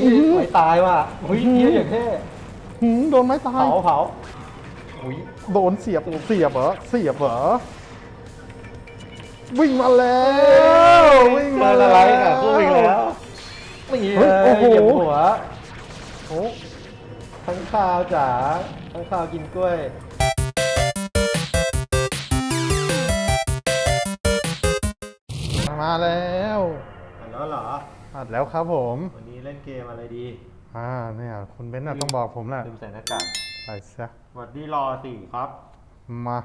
นี่ไม้ตายว่ะอุ้ยเฮียอย่างเท่หืมโดนไม้ตาย เผาเผาอุ้ยโดนเสียบเสียบเหรอเสียบเหรอวิ่งมาแล้ววิ่งเจมาอแล้อะไรวอะสู้อีกแล้วนี่เฮ้ยโอ้โห เหยียบหัวโอ้ทั้งข้าวจ๋าทั้งข้าวกินกล้วย มาแล้วอะแล้วเหรอ อัดแล้วครับผม วันนี้เล่นเกมอะไรดีอ่าเนี่ยคุณเบนซ์น่ะต้องบอกผมแหละลืมใส่หน้ากากใส่ซะสวัสดีรอสี่ครับ มา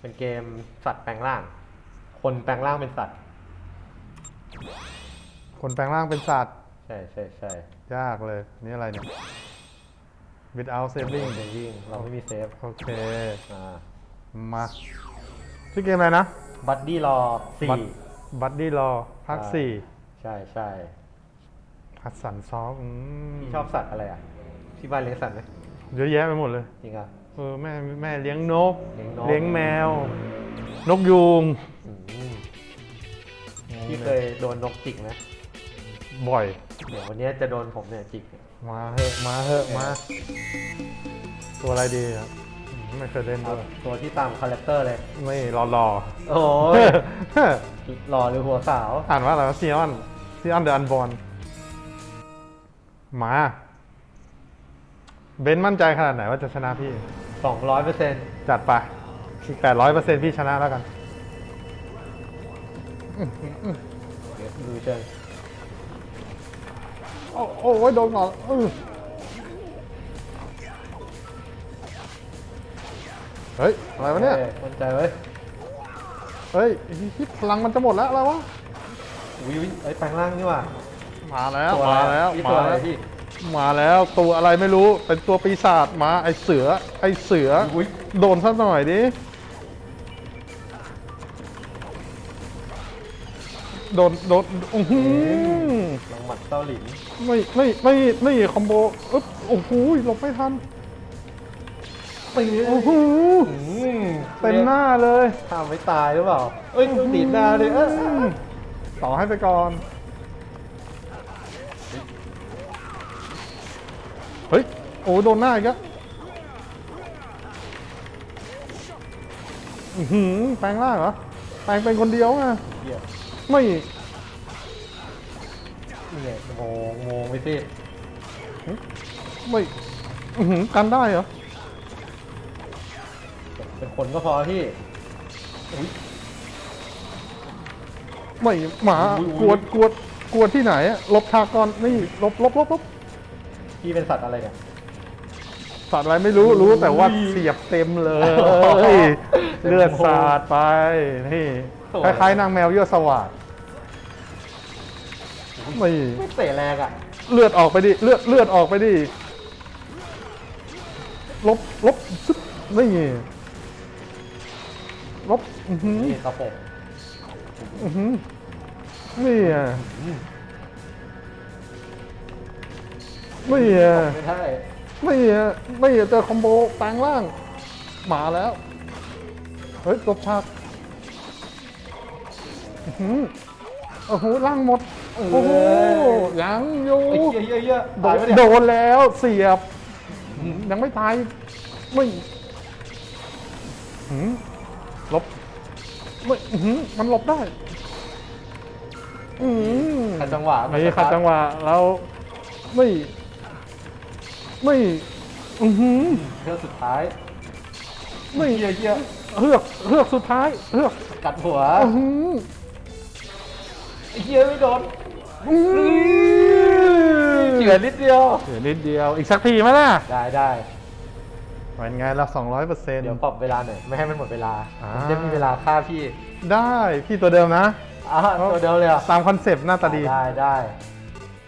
เป็นเกมสัตว์แปลงร่าง คนแปลงร่างเป็นสัตว์ คนแปลงร่างเป็นสัตว์ ใช่ใช่ใช่ยากเลย นี่อะไรเนี่ย without saving เซวิ่งเราไม่มีเซฟโอเค อ่ามาชื่อเกมอะไรนะบัดดี้รอสี่บัดดี้รอภาคอ่าสี่ใช่ใช่หัดสันซอฟต์อืมพี่ชอบสัตว์อะไรอะ ที่บ้านเลี้ยงสัตว์ไหมเยอะแยะไปหมดเลย จริงอะ เออแม่แม่เลี้ยงนก เลี้ยงนก เลี้ยงแมว นกยูงอืมพี่เคยโดนนกจิกไหมบ่อย เดี๋ยววันนี้จะโดนผมเนี่ยจิก มาเหอะมาเหอะมา ตัวอะไรดีครับอืมไม่เคยเล่นเอาด้วยตัวที่ตามคาแรคเตอร์เลย ไม่รอรอโอ้ยหล่อหรือหัวขาว อ่านว่าอะไรซีออน ซีออนเดอะอันบอลมา เบนซ์มั่นใจขนาดไหนว่าจะชนะพี่ สองร้อยเปอร์เซ็นต์จัดไปอีกแปดร้อยเปอร์เซ็นต์พี่ชนะแล้วกันดูเชิงโอ้โอ้ยโดนก่อนอื้อเฮ้ย อะไรวะเนี่ยอ้มั่นใจเว้ยเฮ้ยที่พลังมันจะหมดแล้วอะไรวะ อุ้ยอุ้ยไอ้ยแปลงร่างนี่ว่ะมาแล้วตัวอะไรมาแล้วนี่มาตัวอะไรแล้วพี่มาแล้วตัวอะไรไม่รู้เป็นตัวปีศาจมาไอเสือ ไอเสืออุ้ยโดนสักหน่อยดิโดนโดนอื้อหือลองหมัดเต้าหลินไม่ไม่ไม่ไม่คอมโบอึ๊บโอ้โหหลบไม่ทันตีโอ้โหอืมเต็มหน้าเลยทำไม่ตายหรือเปล่าเอ้ยตีดหน้าเลยเออ ต่อให้ไปก่อน เฮ้ย โอ้โดนหน้าอีกแล้วอื้อหือแปลงร่างเหรอ แปลงเป็นคนเดียวไงเหี้ยไม่นี่ไงโมงโมงไปสิไม่อื้อหือกันได้เหรอ เป็นคนก็พอพี่อุ้ย ไม่หมาอุ๊ยกวดกวดกวดที่ไหนอะหลบฉากก่อนนี่หลบหลบหลบหลบพี่เป็นสัตว์อะไรเนี่ย สัตว์อะไรไม่รู้รู้แต่ว่าอุ้ยเสียบเต็มเลโอ้โหยเลือดสาดไปนี่สวย คล้ายๆนางแมวยั่วสวาดไม่ไม่เตะแรงอะเลือดออกไปดิ เลือดเลือดออกไปดิ ลบลบซึบนี่ลบอื้อหือนี่กระปก อื้อหือนี่อะนี่อะไม่ได้นี่อะนี่อะเจอคอมโบแปลงร่างมาแล้ว เฮ้ยตบฉากอื้อหือโอ้โหล่างหมด โอ้โหยังอยู่ไอ้เหี้ยเหี้ยเหี้ยโดตายนปะเนี่ยโดนแล้วเสียบอื้อยังไม่ตายไม่หืมหลบไม่ อื้อหือมันหลบได้ อืมขัดจังหวะไม่ขัดจังหวะเราไม่ ไม่ อือหือเทือกสุดท้ายไม่เหี้ยเหี้ยเฮือกเฮือกสุดท้ายเฮือกกัดหัวอือหือไอ้เหี้ยไม่โดนอื้อเฉือนนิดเดียว เหลือนิดเดียวอีกสักทีไหมล่ะได้ได้ เป็นไงละสองร้อยเปอร์เซ็นต์เดี๋ยวปรับเวลาหน่อยไม่ให้มันหมดเวลาอ่าผมจะมีเวลาฆ่าพี่ได้พี่ตัวเดิมนะอ่าตัวเดียวเลยเหรอะตามคอนเซปต์หน้าตาดีได้ได้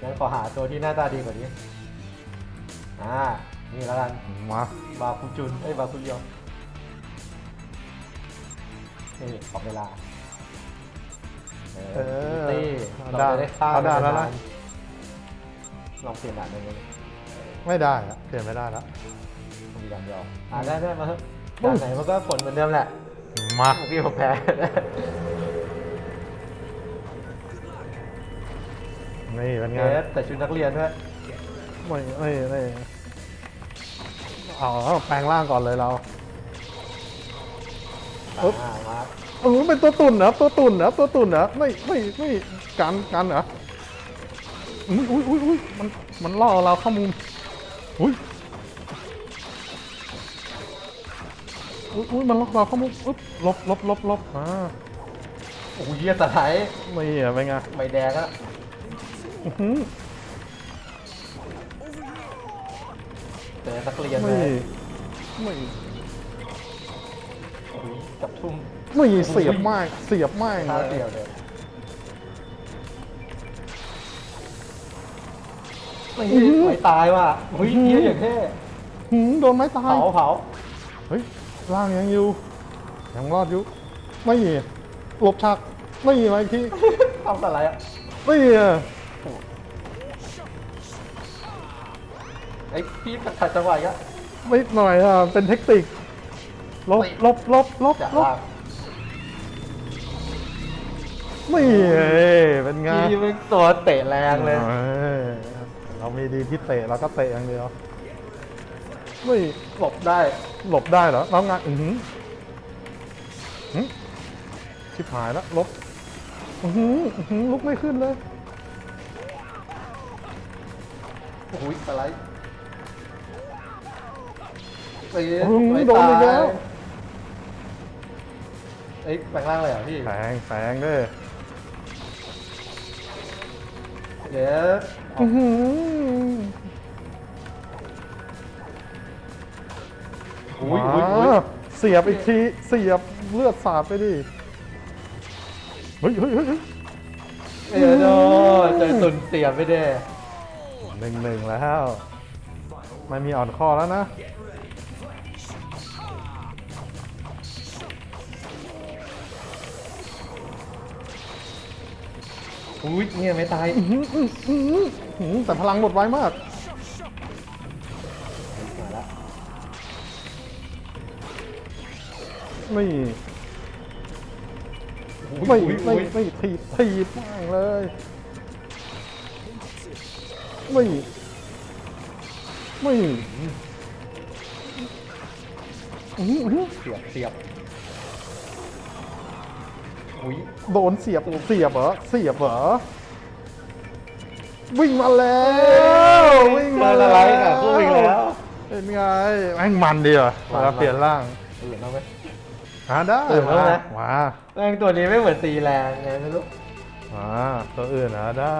งั้นขอหาตัวที่หน้าตาดีกว่านี้อ่านี่แล้วกันมาบาคุจุนเอ้ยบาคุเรียวนี่ขอเวลาเอเอออตี้เราได้จะได้ฆ่าเอาได้แล้วนนะลองเปลี่ยนด่านได้ไหมไม่ได้ละเปลี่ยนไม่ได้ละ มีด่านเดียวอ่าได้ได้มาเถอะด่านไหนมันก็ผลเหมือนเดิมแหละมาเมื่อกี้ผมแพ้นี่เป็นเกไงสแต่ชุดนักเรียนด้วยไม่ไม่ไม่เอาแล้วแปลงร่างก่อนเลยเราปึ๊บอ่ามาเออเป็นตัวตุ่นเหรอตัวตุ่นเหรอตัวตุ่นเหรอไม่ไม่ไม่กันกันเหรออุ้ยอุ้ยอุ้ยอุ้ยมันมันล่อเราเข้ามุมอุ้ย อุ้ยอุ้ยมันล่อเราเข้ามุมอุ๊บลบลบลบลบอ่าโอ้โหเยี่ยสไลด์ไม่อะเป็นไงไม่แดงอะอื้อหือเจอนักเรียนไม่เลยไม่โอ้โหกับทุ่มไม่เสียบมากเสียบมากท่าเลเดียยวเลยไม่ไม่ตายว่ะเฮ้ยเยี่ยอย่างเท่หืมโดนไม้ตายเผาเผาเฮ้ย ร่างยังอยู่ยังรอดอยู่ไม่หลบฉากไม่อะไรที่ทำอะไรอะไม่อะไอ้พี่ขัดจังหวะอีกอะไม่หน่อยอะเป็นเทคนิคลบลบลบลบลบลากไม่เอ้ยเป็นไงพี่เป็นตัวเตะแรงเลยออเรามีดีที่เตะเราก็เตะอย่างเดียวไม่ หลบได้ หลบได้เหรอแล้วไงอือหือหืมชิบหายแล้วลบอือหืออื้อหือลุกไม่ขึ้นเลยโอ้โหสไลด์ตีอื้อหือไม่โดนตาอีกแล้วยเอ้ยแปลงร่างเลยเหรอพี่แฝงแฝงด้วยเดี๋ยวอือหือ อุ้ยอุ้ยอุ้ยมาเสียบอีกที เสียบเลือดสาดไปดิ เฮ้ยเฮ้ยเฮ้ยเฮ้ยเอ้ยโดนเจอตุนเสียบไปเด้หนึ่งหนึ่งแล้วไม่มีอ่อนข้อแล้วนะอุ้ยเนี่ยไม่ตาย อื้อหืออื้อหืออื้อหือแต่พลังหมดไวมาก ไม่ไม่ไม่ไม่ถีบถีบมากเลยไม่ไม่อื้อหือเสียบเสียบโดนเสียบเสียบเหรอเสียบเหรอวิ่งมาแล้ววิ่งมาแล้อะไรวอะคู่อีกแล้วเป็นไงแม่งมันดีว่ะเวมันลาเปลี่ยนร่างอื่นเอาไหม หาได้เออมาเอาไหมมาแม่งตัวนี้ไม่เหมือนตีแรงไงไม่รู้ มาตัวอื่นหาได้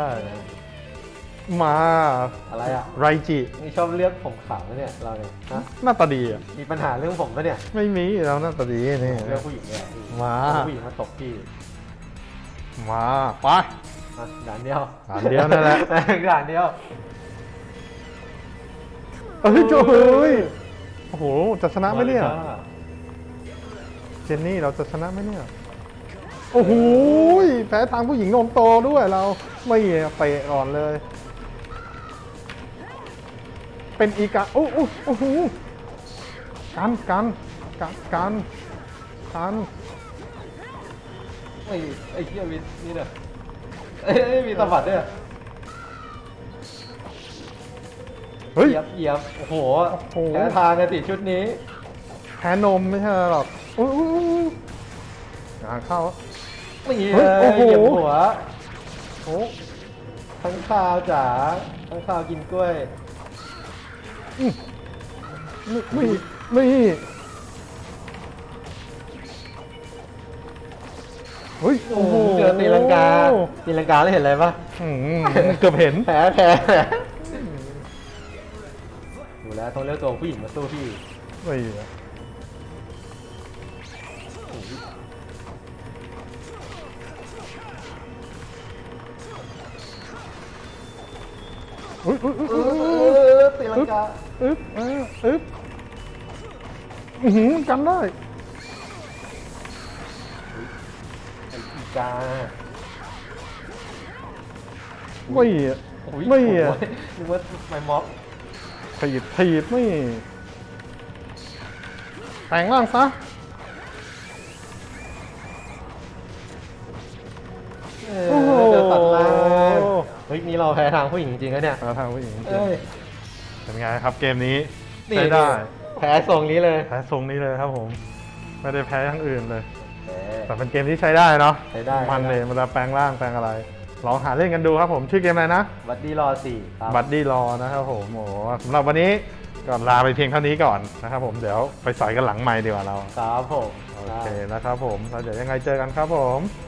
มาอะไรอะ ไรจินี่ชอบเลือกผมขาวนะเนี่ยเราเนี่ยฮะหน้าตาดีอะมีปัญหาเรื่องผมปะเนี่ยไม่มีเราหน้าตาดีนี่ เลือกผู้หญิงเนี่ยมาเอผู้หญิงมาตบพี่มาไป อะด่านเดียวด่านเดียวนั่นแหละด่านเดียว เอ้ยโจ้เฮ้ยโอ้โหจะชนะไหมเนี่ย มาลค่ะ เจนนี่เราจะชนะไหมเนี่ย โอ้โหแพ้ทางผู้หญิงนมโตด้วยเราไม่เตะก่อนเลย เป็นอีกาโอ้โอ้โอ้โหกันกันกันกันกันไอ้ไอ้เหี้ยวินนี่เนี่ยเอ้ยเอ้ยมีสะบัดด้วยเฮ้ย เหยียบเหยียบโอ้โหโอ้โห แพ้ทางกันสิชุดนี้ แพ้นมไม่ใช่หรอกอุ้ยอุ้ย อุ้ยงานเข้าไม่เหยียเฮ้ยโอ้โห เหยียบหัวโอ้ทั้งข้าวจ๋าทั้งข้าวกินกล้วยไม่ไม่ไม่เฮ้ยโอ้โหเจอตีลังกาตีลังกาแล้วเห็นอะไรปะอืมเกือบเห็นแพ้แพ้แพ้ดูแล้วต้องเลือกตัวผู้หญิงมาสู้พี่เฮ้ยอุ้ อุ้ยอุ้ยออุ้ยอุ้ยอตีลังกาอึ๊บเอออึ๊บอือหือกันได้ ไอ้อีกาไม่อุ๊ยไม่อะนึกว่าไม่ม็อบถีบถีบไม่แปลงร่างซะ วิกนี้เราแพ้ทางผู้หญิงจริงๆนะเนี่ยแล้วทางผู้หญิงจริงเอ้ย ๆเป็นไงครับเกมนี้นี่ ใช้ได้แพ้ทรงนี้เลยแพ้ทรงนี้เลยครับผม ไม่ได้แพ้ทั้งอื่นเลย เอ้ยแต่เป็นเกมที่ใช้ได้เนาะใช้ได้มันใช้ได้เลยเวลาแปลงร่างแปลงอะไร ลองหาเล่นกันดูครับผมชื่อเกมอะไรนะ บัดดี้รอสี่ครับ บัดดี้รอนะครับผมโอ้โหสำหรับวันนี้ก็ลาไปเพียงเท่านี้ก่อนนะครับผมเดี๋ยวไปสอยกันหลังไมค์ดีกว่าเรา ครับผมโอเคนะครับผมแล้วเดี๋ยวยังไงเจอกันครับผมค